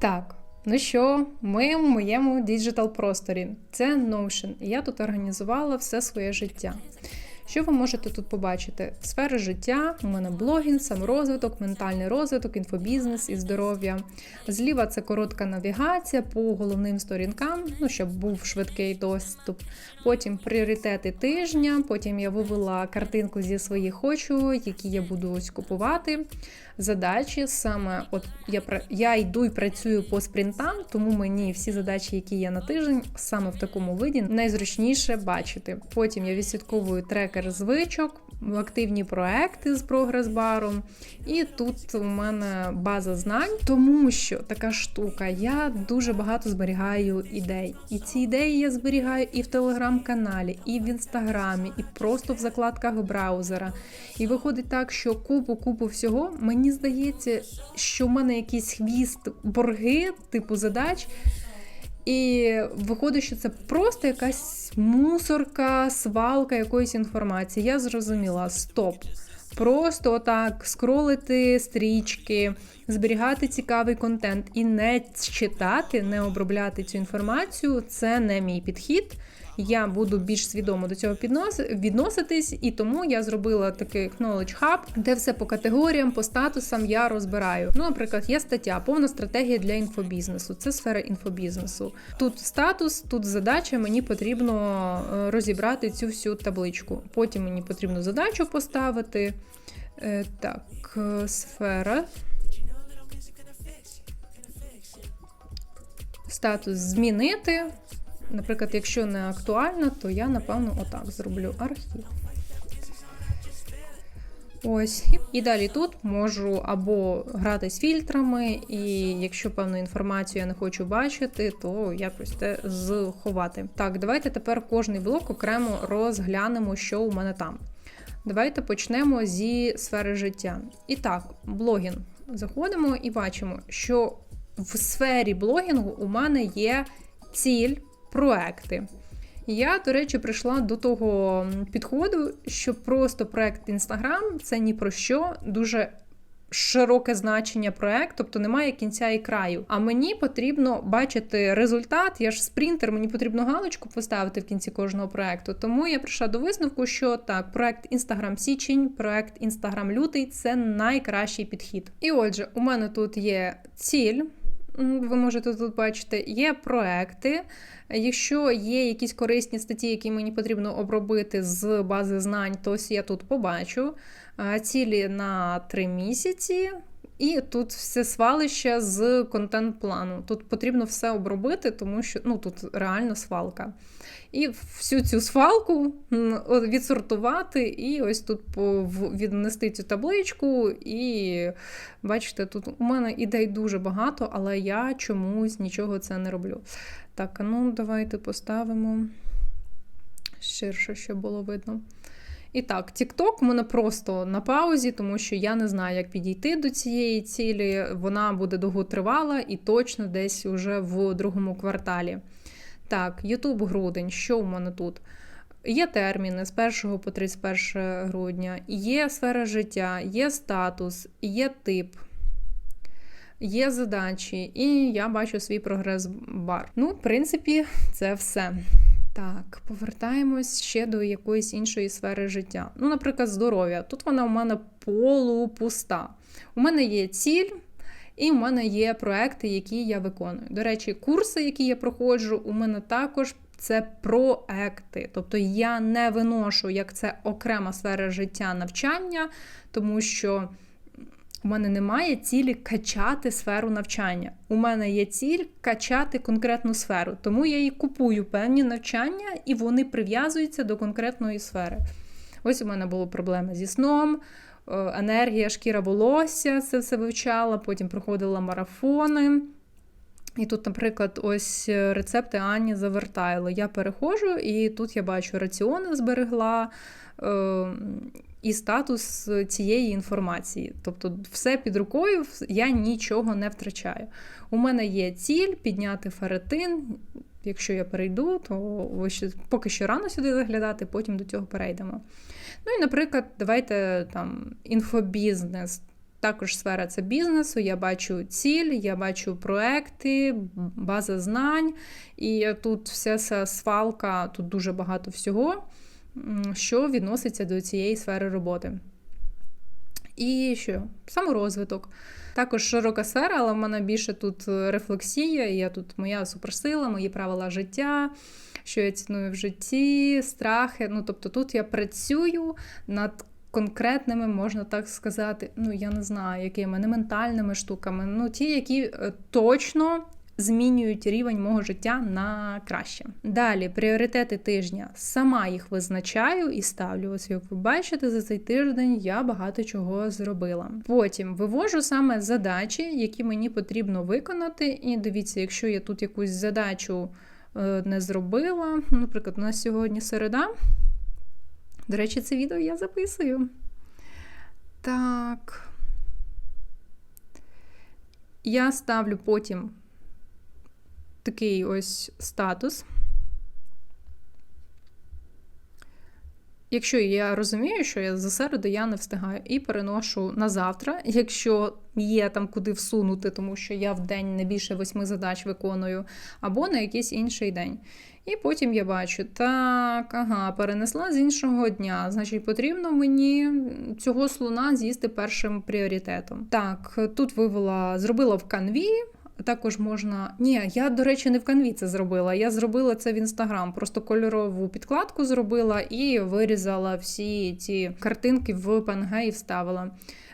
Так, ну що, ми в моєму діджитал просторі. Це Notion. І я тут організувала все своє життя. Що ви можете тут побачити? Сфери життя, у мене блогінг, саморозвиток, ментальний розвиток, інфобізнес і здоров'я. Зліва це коротка навігація по головним сторінкам, ну щоб був швидкий доступ. Потім пріоритети тижня. Потім я вивела картинку зі своїх хочу, які я буду ось купувати. Задачі саме, от я я йду і працюю по спринтам, тому мені всі задачі, які є на тиждень, саме в такому виді найзручніше бачити. Потім я відслідковую трекер звичок, активні проекти з прогрес-баром. І тут у мене база знань, тому що така штука, я дуже багато зберігаю ідей. І ці ідеї я зберігаю і в телеграм-каналі, і в інстаграмі, і просто в закладках браузера. І виходить так, що купу-купу всього мені здається, що в мене якийсь хвіст борги, типу задач. І виходить, що це просто якась мусорка, свалка якоїсь інформації. Я зрозуміла, стоп. Просто так скролити стрічки, зберігати цікавий контент і не читати, не обробляти цю інформацію це не мій підхід. Я буду більш свідомо до цього відноситись, і тому я зробила такий Knowledge Hub, де все по категоріям, по статусам я розбираю. Ну, наприклад, є стаття повна стратегія для інфобізнесу. Це сфера інфобізнесу. Тут статус, тут задача. Мені потрібно е, розібрати цю всю табличку. Потім мені потрібно задачу поставити. Е, Так, е, сфера. Статус змінити. Наприклад, якщо не актуально, то я, напевно, отак зроблю архів. Ось. І далі тут можу або грати з фільтрами, і якщо певну інформацію я не хочу бачити, то якось це заховати. Так, давайте тепер кожний блок окремо розглянемо, що у мене там. Давайте почнемо зі сфери життя. І так, блогінг. Заходимо і бачимо, що в сфері блогінгу у мене є ціль, проекти. Я, до речі, прийшла до того підходу, що просто проект Instagram це ні про що, дуже широке значення проект, тобто немає кінця і краю. А мені потрібно бачити результат. Я ж спринтер, мені потрібно галочку поставити в кінці кожного проекту. Тому я прийшла до висновку, що так, проект Instagram січень, проект Instagram лютий це найкращий підхід. І отже, у мене тут є ціль. Ви можете тут бачити, є проекти. Якщо є якісь корисні статті, які мені потрібно обробити з бази знань, то я тут побачу цілі на три місяці. І тут все свалище з контент-плану. Тут потрібно все обробити, тому що ну тут реально свалка. І всю цю свалку відсортувати, і ось тут віднести цю табличку. І бачите, тут у мене ідей дуже багато, але я чомусь нічого це не роблю. Так, ну давайте поставимо ширше, щоб було видно. І так, TikTok у мене просто на паузі, тому що я не знаю, як підійти до цієї цілі. Вона буде довготривала і точно десь уже в другому кварталі. Так, YouTube грудень, що у мене тут? Є терміни з 1 по 31 грудня, є сфера життя, є статус, є тип, є задачі, і я бачу свій прогрес-бар. Ну, в принципі, це все. Так, повертаємось ще до якоїсь іншої сфери життя. Ну, наприклад, здоров'я. Тут вона у мене полупуста. У мене є ціль. І в мене є проекти, які я виконую. До речі, курси, які я проходжу, у мене також це проекти. Тобто я не виношу як це окрема сфера життя навчання, тому що у мене немає цілі качати сферу навчання. У мене є ціль качати конкретну сферу. Тому я і купую певні навчання, і вони прив'язуються до конкретної сфери. Ось у мене були проблеми зі сном, енергія, шкіра волосся, це все вивчала, потім проходила марафони. І тут, наприклад, ось е, рецепти Ані Завертайло. Я переходжу, і тут я бачу раціони зберегла е, і статус цієї інформації. Тобто, все під рукою, я нічого не втрачаю. У мене є ціль підняти феретин. Якщо я перейду, то ви ще поки що рано сюди заглядати, потім до цього перейдемо. Ну і, наприклад, давайте там інфобізнес. Також сфера це бізнесу. Я бачу ціль, я бачу проекти, база знань. І тут вся ця свалка, тут дуже багато всього, що відноситься до цієї сфери роботи. І що? Саморозвиток. Також широка сфера, але в мене більше тут рефлексія, я тут моя суперсила, мої правила життя, що я ціную в житті, страхи. Ну, тобто тут я працюю над конкретними, можна так сказати, ну я не знаю, якими не ментальними штуками, ну ті, які е, точно. Змінюють рівень мого життя на краще. Далі пріоритети тижня. Сама їх визначаю і ставлю. Ось як ви бачите, за цей тиждень я багато чого зробила. Потім вивожу саме задачі, які мені потрібно виконати. І дивіться, якщо я тут якусь задачу е, не зробила, наприклад, у нас сьогодні середа. До речі, це відео я записую. Так. Я ставлю потім такий ось статус. Якщо я розумію, що я за середу я не встигаю і переношу на завтра, якщо є там куди всунути, тому що я в день не більше восьми задач виконую, або на якийсь інший день. І потім я бачу, так, ага, перенесла з іншого дня. Значить, потрібно мені цього слона з'їсти першим пріоритетом. Так, тут вивела, зробила в канві. Також можна. Ні, я, до речі, не в канві це зробила. Я зробила це в інстаграм. Просто кольорову підкладку зробила і вирізала всі ці картинки в PNG і вставила.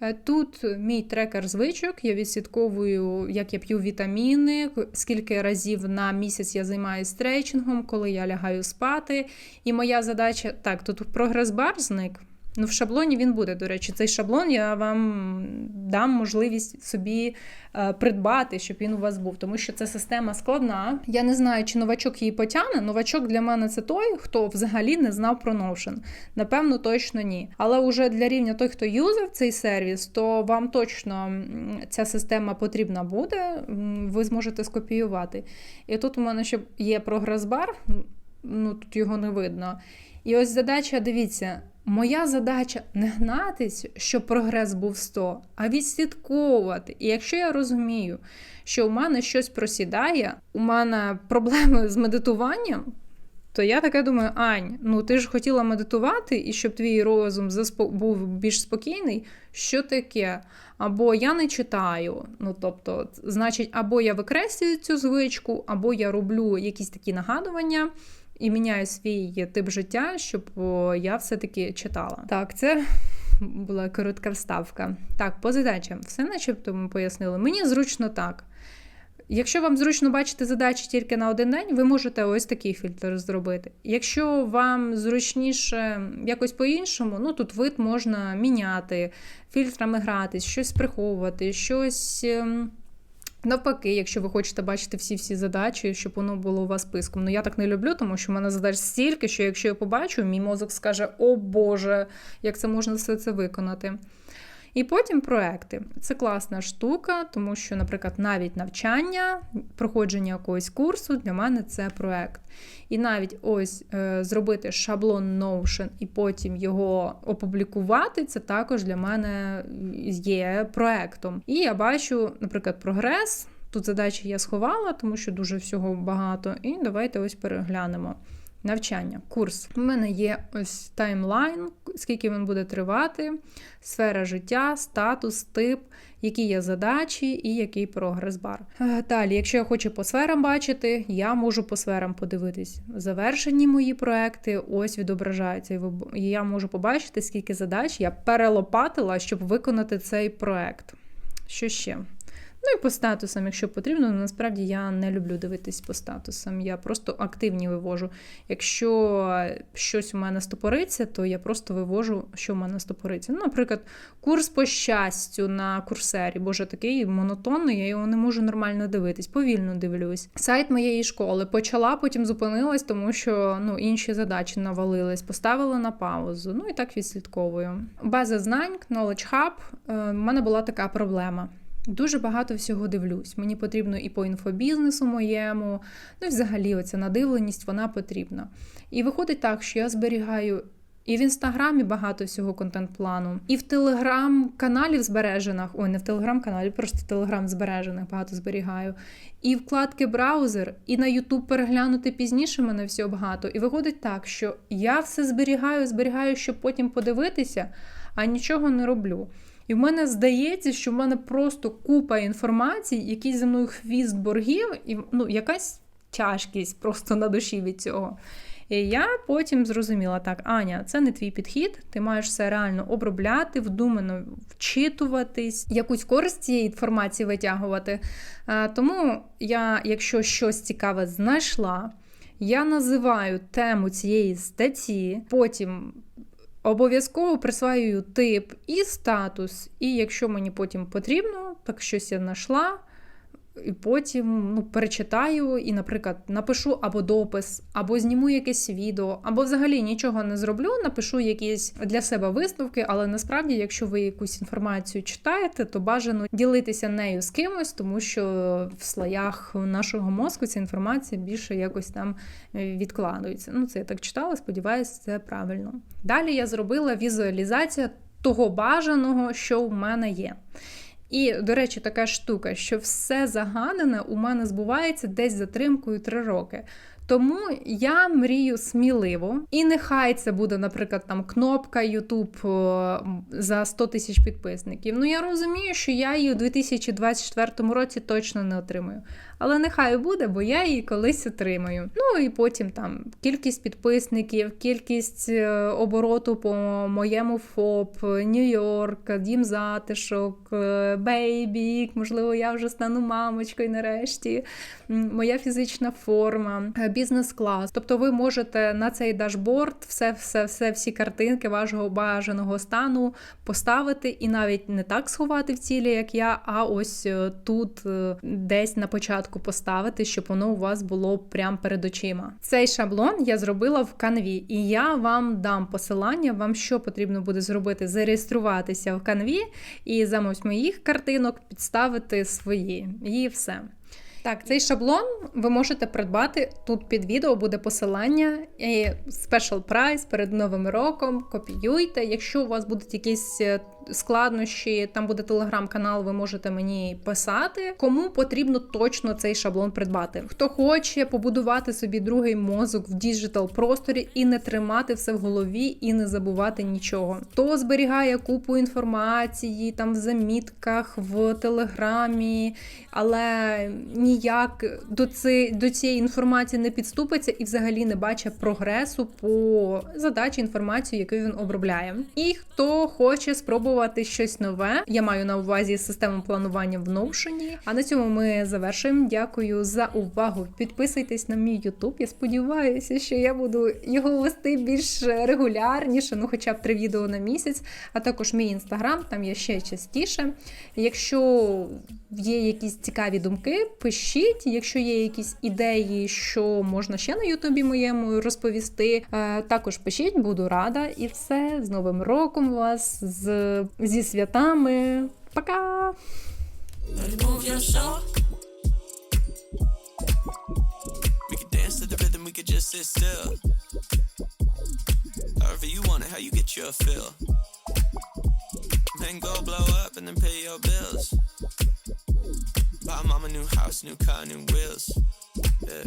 Е, тут мій трекер звичок, я відслідковую, як я п'ю вітаміни, скільки разів на місяць я займаюся стрейчингом, коли я лягаю спати. І моя задача так, тут прогрес-бар зник. Ну, в шаблоні він буде, до речі, цей шаблон я вам дам можливість собі е, придбати, щоб він у вас був, тому що це система складна. Я не знаю, чи новачок її потягне. Новачок для мене це той, хто взагалі не знав про Notion. Напевно, точно ні. Але уже для рівня той, хто юзав цей сервіс, то вам точно ця система потрібна буде, ви зможете скопіювати. І тут у мене ще є прогрес-бар, ну тут його не видно. І ось задача, дивіться. Моя задача не гнатись, щоб прогрес був 100, а відслідковувати. І якщо я розумію, що у мене щось просідає, у мене проблеми з медитуванням, то я таке думаю, Ань, ну ти ж хотіла медитувати, і щоб твій розум був більш спокійний, що таке? Або я не читаю. Ну, тобто, значить, або я викреслюю цю звичку, або я роблю якісь такі нагадування і міняю свій тип життя, щоб я все-таки читала. Так, це. Була коротка вставка. Так, по задачам. Все начебто ми пояснили. Мені зручно так. Якщо вам зручно бачити задачі тільки на один день, ви можете ось такий фільтр зробити. Якщо вам зручніше якось по-іншому, ну тут вид можна міняти, фільтрами гратись, щось приховувати, щось ем, Навпаки, якщо ви хочете бачити всі-всі задачі, щоб воно було у вас списком. Ну я так не люблю, тому що в мене задач стільки, що якщо я побачу, мій мозок скаже: О Боже, як це можна все це виконати. І потім проекти. Це класна штука, тому що, наприклад, навіть навчання, проходження якогось курсу для мене це проект. І навіть ось е, зробити шаблон Notion і потім його опублікувати, це також для мене є проектом. І я бачу, наприклад, прогрес. Тут задачі я сховала, тому що дуже всього багато. І давайте ось переглянемо навчання, курс. У мене є ось таймлайн, скільки він буде тривати, сфера життя, статус, тип, які є задачі і який прогрес-бар. Е, далі, якщо я хочу по сферам бачити, я можу по сферам подивитись. Завершені мої проекти ось відображаються. І я можу побачити, скільки задач я перелопатила, щоб виконати цей проект. Що ще? Ну і по статусам, якщо потрібно, насправді я не люблю дивитись по статусам. Я просто активні вивожу. Якщо щось у мене стопориться, то я просто вивожу, що в мене стопориться. Ну, Наприклад, курс по щастю на курсері, боже, такий монотонний, я його не можу нормально дивитись, повільно дивлюсь. Сайт моєї школи почала, потім зупинилась, тому що ну, інші задачі навалились, поставила на паузу. Ну і так відслідковую. База знань, Knowledge Hub, е, в мене була така проблема. Дуже багато всього дивлюсь. Мені потрібно і по інфобізнесу моєму, ну і взагалі оця надивленість вона потрібна. І виходить так, що я зберігаю І в інстаграмі багато всього контент-плану, і в телеграм-каналі в збережених. Ой, не в телеграм-каналі, просто в телеграм збережених багато зберігаю. І вкладки браузер, і на Ютуб переглянути пізніше мене всього багато. І виходить так, що я все зберігаю, зберігаю, щоб потім подивитися, а нічого не роблю. І в мене здається, що в мене просто купа інформації, якийсь за мною хвіст боргів, і ну, якась тяжкість просто на душі від цього. І я потім зрозуміла, так, Аня, це не твій підхід, ти маєш все реально обробляти, вдумано вчитуватись, якусь користь цієї інформації витягувати. Тому я, якщо щось цікаве знайшла, я називаю тему цієї статті, потім обов'язково присваюю тип і статус. І якщо мені потім потрібно, так щось я знайшла. І потім ну, перечитаю і, наприклад, напишу або допис, або зніму якесь відео, або взагалі нічого не зроблю, напишу якісь для себе висновки, але насправді, якщо ви якусь інформацію читаєте, то бажано ділитися нею з кимось, тому що в слоях нашого мозку ця інформація більше якось там відкладується. Ну, це я так читала, сподіваюся, це правильно. Далі я зробила візуалізацію того бажаного, що в мене є. І, до речі, така штука, що все заганене у мене збувається десь затримкою 3 роки. Тому я мрію сміливо, і нехай це буде, наприклад, там кнопка YouTube за 100 тисяч підписників. Ну я розумію, що я її у 2024 році точно не отримаю. Але нехай буде, бо я її колись отримаю. Ну і потім там кількість підписників, кількість е, обороту по моєму ФОП, Нью-Йорк, Дім затишок, е, Бейбік, можливо, я вже стану мамочкою нарешті, моя фізична форма, е, бізнес-клас. Тобто ви можете на цей дашборд все, все, все, всі картинки вашого бажаного стану поставити і навіть не так сховати в цілі, як я, а ось тут десь на початку початку поставити, щоб воно у вас було прямо перед очима. Цей шаблон я зробила в канві, і я вам дам посилання, вам що потрібно буде зробити: зареєструватися в канві і замість моїх картинок підставити свої. І все. Так, цей шаблон ви можете придбати. Тут під відео буде посилання і спешл прайс перед новим роком. Копіюйте. Якщо у вас будуть якісь е, складнощі, там буде телеграм-канал, ви можете мені писати. Кому потрібно точно цей шаблон придбати? Хто хоче побудувати собі другий мозок в діджитал просторі і не тримати все в голові і не забувати нічого. Хто зберігає купу інформації там в замітках, в телеграмі, але ніяк до цієї, до цієї інформації не підступиться і взагалі не бачить прогресу по задачі інформації, яку він обробляє. І хто хоче спробувати спробувати щось нове. Я маю на увазі систему планування в Notion. А на цьому ми завершуємо. Дякую за увагу. Підписуйтесь на мій YouTube. Я сподіваюся, що я буду його вести більш регулярніше, ну хоча б три відео на місяць, а також мій інстаграм, там я ще частіше. Якщо є якісь цікаві думки, пишіть. Якщо є якісь ідеї, що можна ще на Ютубі моєму розповісти, е, також пишіть, буду рада. І все з Новим роком вас, з, зі святами. Пока! However you want it, how you get your fill. Then go blow up and then pay your bills. Buy mama new house, new car, new wheels. Yeah.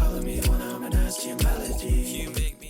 All of me wanna harmonize your melody. You make me